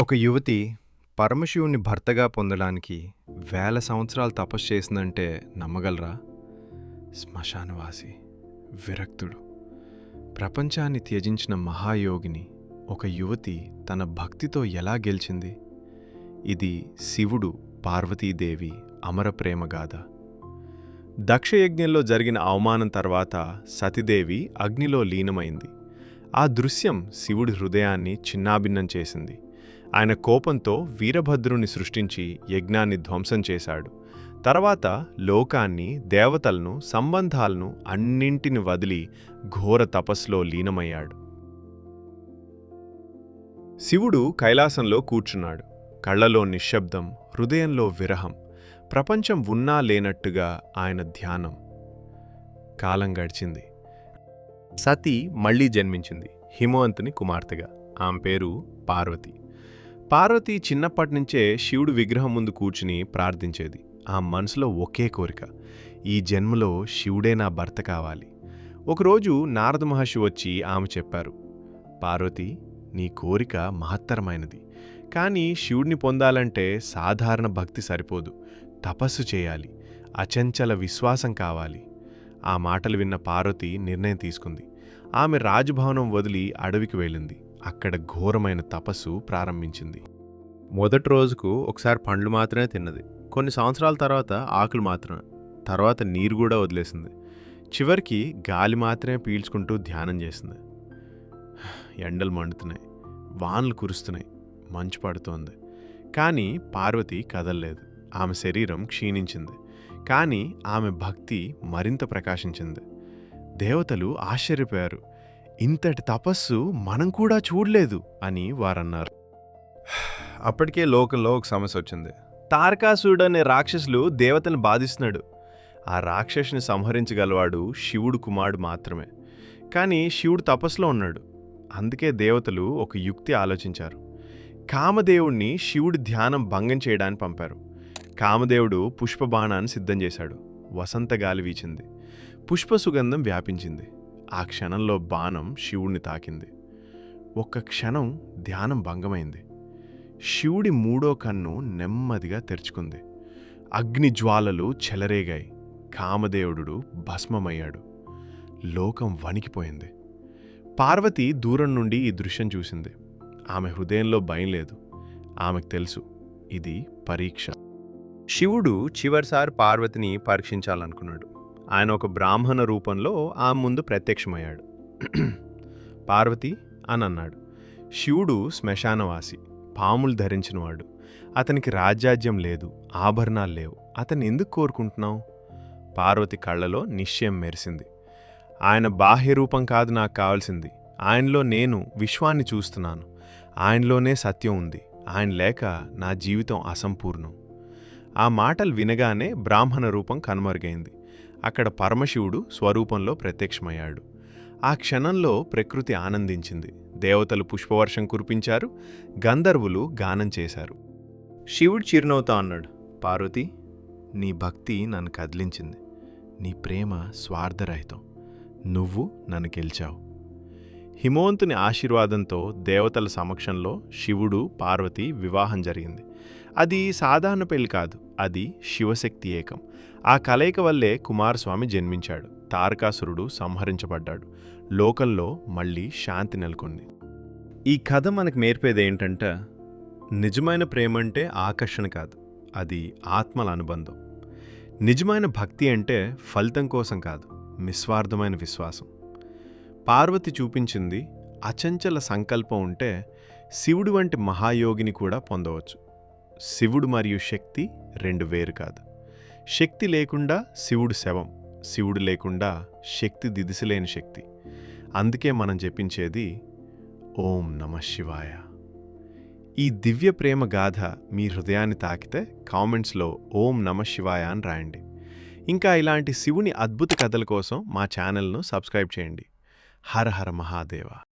ఒక యువతి పరమశివుని భర్తగా పొందడానికి వేల సంవత్సరాలు తపస్సు చేసిందంటే నమ్మగలరా? శ్మశానవాసి విరక్తుడు. ప్రపంచాన్ని త్యజించిన మహాయోగిని ఒక యువతి తన భక్తితో ఎలా గెలిచింది? ఇది శివుడు పార్వతీదేవి అమర ప్రేమగాథ దక్షయజ్ఞంలో జరిగిన అవమానం తర్వాత సతిదేవి అగ్నిలో లీనమైంది. ఆ దృశ్యం శివుడి హృదయాన్ని చిన్నాభిన్నం చేసింది. ఆయన కోపంతో వీరభద్రుని సృష్టించి యజ్ఞాన్ని ధ్వంసం చేశాడు. తర్వాత లోకాన్ని దేవతలను సంబంధాలను అన్నింటిని వదిలి ఘోర తపస్సులో లీనమయ్యాడు. శివుడు కైలాసంలో కూర్చున్నాడు. కళ్ళలో నిశ్శబ్దం హృదయంలో విరహం ప్రపంచం ఉన్నా లేనట్టుగా ఆయన ధ్యానం. కాలం గడిచింది. సతి మళ్ళీ జన్మించింది. హిమవంతుని కుమార్తెగా. ఆమె పేరు పార్వతి. పార్వతి చిన్నప్పటి నుంచే శివుడు విగ్రహం ముందు కూర్చుని ప్రార్థించేది. ఆ మనసులో ఒకే కోరిక ఈ జన్మలో శివుడే నా భర్త కావాలి. ఒకరోజు నారద మహర్షి వచ్చి ఆమె చెప్పారు పార్వతి నీ కోరిక మహత్తరమైనది. కానీ శివుడిని పొందాలంటే సాధారణ భక్తి సరిపోదు. తపస్సు చేయాలి. అచంచల విశ్వాసం కావాలి. ఆ మాటలు విన్న పార్వతి నిర్ణయం తీసుకుంది. ఆమె రాజభవనం వదిలి అడవికి వెళ్ళింది. అక్కడ ఘోరమైన తపస్సు ప్రారంభించింది. మొదటి రోజుకు ఒకసారి పండ్లు మాత్రమే తిన్నది. కొన్ని సంవత్సరాల తర్వాత ఆకులు మాత్రమే. తర్వాత నీరు కూడా వదిలేసింది. చివరికి గాలి మాత్రమే పీల్చుకుంటూ ధ్యానం చేసింది. ఎండలు మండుతున్నాయి. వానలు కురుస్తున్నాయి. మంచు పడుతోంది. కానీ పార్వతి కదల్లేదు. ఆమె శరీరం క్షీణించింది. కానీ ఆమె భక్తి మరింత ప్రకాశించింది. దేవతలు ఆశ్చర్యపోయారు. ఇంతటి తపస్సు మనం కూడా చూడలేదు అని వారన్నారు. అప్పటికే లోకంలో ఒక సమస్య వచ్చింది. తారకాసురుడు అనే రాక్షసులు దేవతలను బాధిస్తున్నాడు. ఆ రాక్షసుని సంహరించగలవాడు శివుడు కుమారుడు మాత్రమే. కానీ శివుడు తపస్సులో ఉన్నాడు. అందుకే దేవతలు ఒక యుక్తి ఆలోచించారు. కామదేవుణ్ణి శివుడి ధ్యానం భంగం చేయడానికి పంపారు. కామదేవుడు పుష్పబాణాన్ని సిద్ధం చేశాడు. వసంత గాలి వీచింది. పుష్ప సుగంధం వ్యాపించింది. ఆ క్షణంలో బాణం శివుణ్ణి తాకింది. ఒక్క క్షణం ధ్యానం భంగమైంది. శివుడి మూడో కన్ను నెమ్మదిగా తెరుచుకుంది. అగ్ని జ్వాలలు చెలరేగాయి. కామదేవుడు భస్మమయ్యాడు. లోకం వణికిపోయింది. పార్వతి దూరం నుండి ఈ దృశ్యం చూసింది. ఆమె హృదయంలో భయం లేదు. ఆమెకు తెలుసు ఇది పరీక్ష. శివుడు చివరిసారి పార్వతిని పరీక్షించాలనుకున్నాడు. ఆయన ఒక బ్రాహ్మణ రూపంలో ఆమె ముందు ప్రత్యక్షమయ్యాడు. పార్వతి అని అన్నాడు. శివుడు శ్మశానవాసి పాములు ధరించినవాడు. అతనికి రాజ్యాజ్యం లేదు ఆభరణాలు లేవు. అతన్ని ఎందుకు కోరుకుంటున్నావు? పార్వతి కళ్ళలో నిశ్చయం మెరిసింది. ఆయన బాహ్య రూపం కాదు నాకు కావాల్సింది. ఆయనలో నేను విశ్వాన్ని చూస్తున్నాను. ఆయనలోనే సత్యం ఉంది. ఆయన లేక నా జీవితం అసంపూర్ణం. ఆ మాటలు వినగానే బ్రాహ్మణ రూపం కనుమరుగైంది. అక్కడ పరమశివుడు స్వరూపంలో ప్రత్యక్షమయ్యాడు. ఆ క్షణంలో ప్రకృతి ఆనందించింది. దేవతలు పుష్పవర్షం కురిపించారు. గంధర్వులు గానం చేశారు. శివుడు చిరునవ్వుతా అన్నాడు పార్వతి నీ భక్తి నన్ను కదిలించింది. నీ ప్రేమ స్వార్థరహితం. నువ్వు నన్ను గెలిచావు. హిమవంతుని ఆశీర్వాదంతో దేవతల సమక్షంలో శివుడు పార్వతి వివాహం జరిగింది. అది సాధారణ పెళ్ళి కాదు అది శివశక్తి ఏకం. ఆ కలయిక వల్లే కుమారస్వామి జన్మించాడు. తారకాసురుడు సంహరించబడ్డాడు. లోకంలో మళ్ళీ శాంతి నెలకొంది. ఈ కథ మనకు నేర్పేది ఏంటంటే నిజమైన ప్రేమ అంటే ఆకర్షణ కాదు అది ఆత్మల అనుబంధం. నిజమైన భక్తి అంటే ఫలితం కోసం కాదు నిస్వార్థమైన విశ్వాసం. పార్వతి చూపించింది అచంచల సంకల్పం ఉంటే శివుడు వంటి మహాయోగిని కూడా పొందవచ్చు. శివుడు మరియు శక్తి రెండు వేరు కాదు. శక్తి లేకుండా శివుడు శవం శివుడు లేకుండా శక్తి దిదిసలేని శక్తి. అందుకే మనం జపించేది ఓం నమ శివాయ. ఈ దివ్య ప్రేమ గాథ మీ హృదయాన్ని తాకితే కామెంట్స్లో ఓం నమ శివాయ అని రాయండి. ఇంకా ఇలాంటి శివుని అద్భుత కథల కోసం మా ఛానల్ను సబ్స్క్రైబ్ చేయండి. हर हर महादेवा।